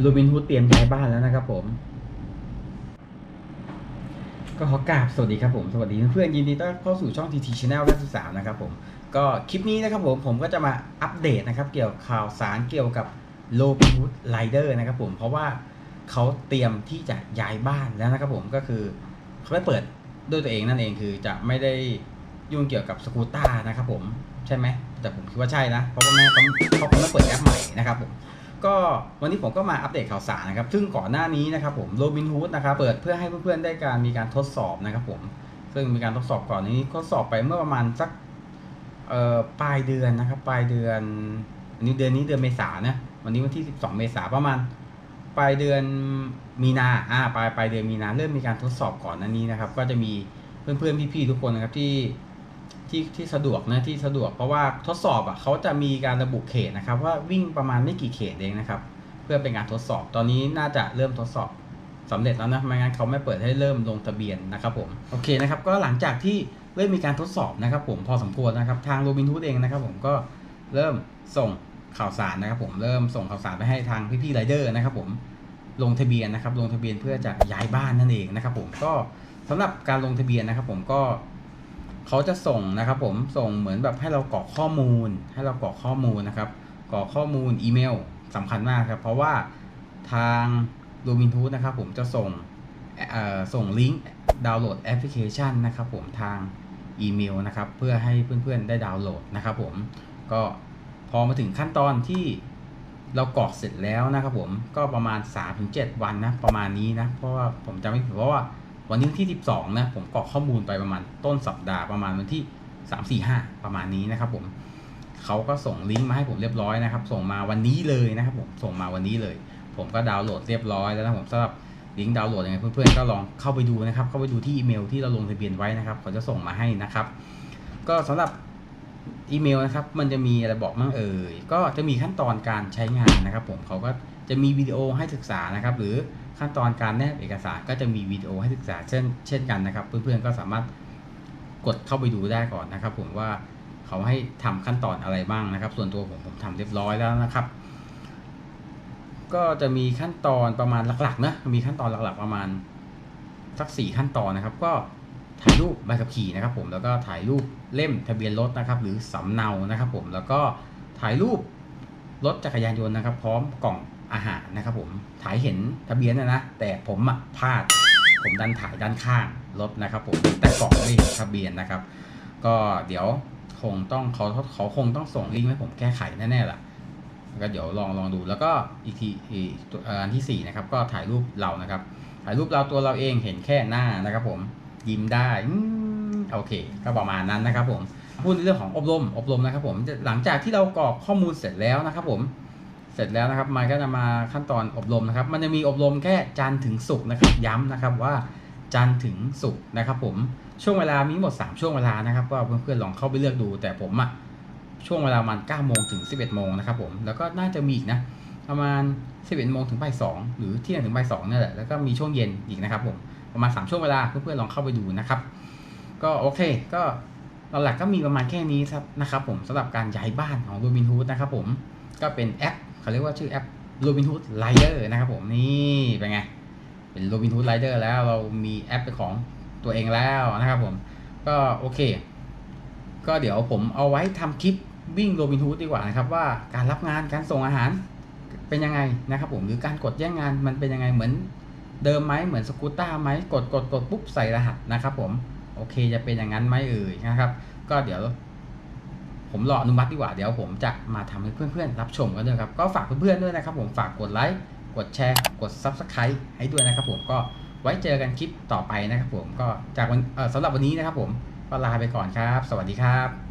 โรบินฮูดเตรียมย้ายบ้านแล้วนะครับผม ก็ขอกราบสวัสดีครับผม สวัสดีเพื่อนยินดีต้อนรับเข้าสู่ช่อง TT Channel 93นะครับผม ก็คลิปนี้นะครับผมผมก็จะมาอัปเดตนะครับ เกี่ยวกับข่าวสารเกี่ยวกับโรบินฮูดไลเดอร์นะครับผมเพราะว่าเขาเตรียมที่จะย้ายบ้านแล้วนะครับผมก็คือเขาได้เปิดด้วยตัวเองนั่นเองคือจะไม่ได้ยุ่งเกี่ยวกับสกูต้านะครับผมใช่ไหมแต่ผมคิดว่าใช่นะ เพราะว่าแม่เขาเขาเปิดแอปใหม่นะครับผม ก็วันนี้ผมก็มาอัปเดตข่าวสารนะครับ ซึ่งก่อนหน้านี้นะครับผมโรบินฮูดนะครับเปิดเพื่อให้เพื่อนๆได้การมีการทดสอบนะครับผม ซึ่งมีการทดสอบก่อนนี้ทดสอบไปเมื่อประมาณสักเอ่อปลายเดือนนะครับปลายเดือนอันนี้เดือนนี้เดือนเมษานะวันนี้วันที่ 12 เมษาประมาณปลายเดือนมีนาอ่าปลายปลายเดือนมีนาเริ่มมีการทดสอบก่อนหนั้นนี้นะครับ ก็จะมีเพื่อนๆพี่ๆทุกคนนะครับที่ ที่ที่สะดวกนะที่สะดวกเพราะว่าทดสอบอะเขาจะมีการระบุเขตนะครับ ว่าวิ่งประมาณไม่กี่เขตเองนะครับ เพื่อเป็นการทดสอบตอนนี้น่าจะเริ่มทดสอบสำเร็จแล้วนะไม่งั้นเขาไม่เปิดให้เริ่มลงทะเบียนนะครับผมโอเคนะครับก็หลังจากที่เริ่มมีการทดสอบนะครับ ผมพอสมควรนะครับ ทางโรบินทูดเองนะครับ ผมก็เริ่มส่งข่าวสารนะครับ ผมเริ่มส่งข่าวสารไปให้ทางพี่ๆไรเดอร์นะครับ ผมลงทะเบียนนะครับ ลงทะเบียนเพื่อจะย้ายบ้านนั่นเองนะครับ ผมก็สำหรับการลงทะเบียนนะครับ ผมก็ เขาจะส่งนะครับผมส่งเหมือนแบบให้เรากรอกข้อมูล ให้เรากรอกข้อมูลนะครับกรอกข้อมูลอีเมลสำคัญมากครับ เพราะว่าทางโรบินทูนะครับผมจะส่งส่งลิงก์ดาวน์โหลดแอปพลิเคชันนะครับผมทางอีเมลนะครับเพื่อให้เพื่อนๆได้ดาวน์โหลดนะครับผมก็พอมาถึงขั้นตอนที่เรากรอกเสร็จแล้วนะครับผมก็ประมาณ 3-7 วันนะประมาณนี้นะเพราะว่าผมจำไม่ผิดเพราะว่า วันนี้ที่ 12 นะ ผมกรอกข้อมูลไปประมาณต้นสัปดาห์ประมาณวันที่ 3-4-5 ประมาณนี้นะครับผมเขาก็ส่งลิงก์มาให้ผมเรียบร้อยนะครับ ส่งมาวันนี้เลยนะครับผมส่งมาวันนี้เลย ผมก็ดาวน์โหลดเรียบร้อยแล้วนะผมสำหรับลิงก์ดาวน์โหลดยังไงเพื่อนๆก็ลองเข้าไปดูนะครับ เข้าไปดูที่อีเมลที่เราลงทะเบียนไว้นะครับเขาจะส่งมาให้นะครับ ก็สำหรับอีเมลนะครับ มันจะมีอะไรบอกมั่งเอ่ยก็จะมีขั้นตอนการใช้งานนะครับ ผมเขาก็จะมีวิดีโอให้ศึกษานะครับ หรือ ขั้นตอนการแนบเอกสารก็จะมีวิดีโอให้ศึกษาเช่นเช่นกันนะครับ เพื่อนๆก็สามารถกดเข้าไปดูได้ก่อนนะครับ ผมว่าเขาให้ทำขั้นตอนอะไรบ้างนะครับ ส่วนตัวผมผมทำเรียบร้อยแล้วนะครับ ก็จะมีขั้นตอนประมาณหลักๆนะมีขั้นตอนหลักๆประมาณสักสี่ขั้นตอนนะครับ ก็ถ่ายรูปใบขับขี่นะครับ ผมแล้วก็ถ่ายรูปเล่มทะเบียนรถนะครับ หรือสำเนานะครับ ผมแล้วก็ถ่ายรูปรถจักรยานยนต์นะครับ พร้อมกล่อง อาหารนะครับผมถ่ายเห็นทะเบียนนะนะ แต่ผมอะพลาด ผมดันถ่ายด้านข้างรถนะครับผมแต่กล่องไม่เห็นทะเบียนนะครับ ก็เดี๋ยวคงต้องเขาเขาคงต้องส่งลิงก์ให้ผมแก้ไขแน่ๆล่ะก็เดี๋ยวลองลองดูแล้วก็อีกทีอีตัวอันที่สี่นะครับก็ถ่ายรูปเรานะครับ ถ่ายรูปเราตัวเราเองเห็นแค่หน้านะครับ ผมยิ้มได้อโอเค ก็ประมาณนั้นนะครับ ผมพูดในเรื่องของอบรมอบรมนะครับ ผมหลังจากที่เรากรอกข้อมูลเสร็จแล้วนะครับ ผม เสร็จแล้วนะครับมันก็จะมาขั้นตอนอบรมนะครับ มันจะมีอบรมแค่จันทร์ถึงศุกร์นะครับย้ำนะครับว่าจันทร์ถึงศุกร์นะครับผมช่วงเวลามีหมด 3 ช่วงเวลานะครับก็เพื่อนๆลองเข้าไปเลือกดู แต่ผมอะช่วงเวลามัน9โมงถึง 11โมงนะครับผมแล้วก็น่าจะมีอีกนะประมาณ 11โมงถึงบ่าย2หรือเที่ยงถึงบ่าย2นี่นแหละแล้วก็มีช่วงเย็นอีกนะครับผมประมาณ 3 ช่วงเวลาเพื่อนๆลองเข้าไปดูนะครับ ก็โอเคก็หลักๆก็มีประมาณแค่นี้ครับนะครับผมสำหรับการย้ายบ้านของ Robin Hood นะครับผมก็เป็นแอป เขาเรียกว่าชื่อแอป Robin Hood Rider นะครับผมนี่เป็นไง เป็น Robin Hood Rider แล้วเรามีแอปเป็นของตัวเองแล้วนะครับผม ก็โอเค ก็เดี๋ยวผมเอาไว้ทำคลิปวิ่งโรบินฮูดดีกว่านะครับว่าการรับงานการส่งอาหารเป็นยังไงนะครับผมหรือการกดแย่งงานมันเป็นยังไงเหมือนเดิมไหมเหมือนสกูตต้าไหมกดกดกดปุ๊บใส่รหัสนะครับผมโอเคจะเป็นอย่างนั้นไหมเอ่ยนะครับ ก็เดี๋ยว ผมรออนุมัติดีกว่าเดี๋ยวผมจะมาทำให้เพื่อนๆ รับชมกันด้วยครับ ก็ฝากเพื่อนๆด้วยนะครับ ผมฝากกดไลค์กดแชร์ กด Subscribe ให้ด้วยนะครับ ผมก็ไว้เจอกันคลิปต่อไปนะครับ ผมก็จากวันสำหรับวันนี้นะครับ ผมก็ลาไปก่อนครับ สวัสดีครับ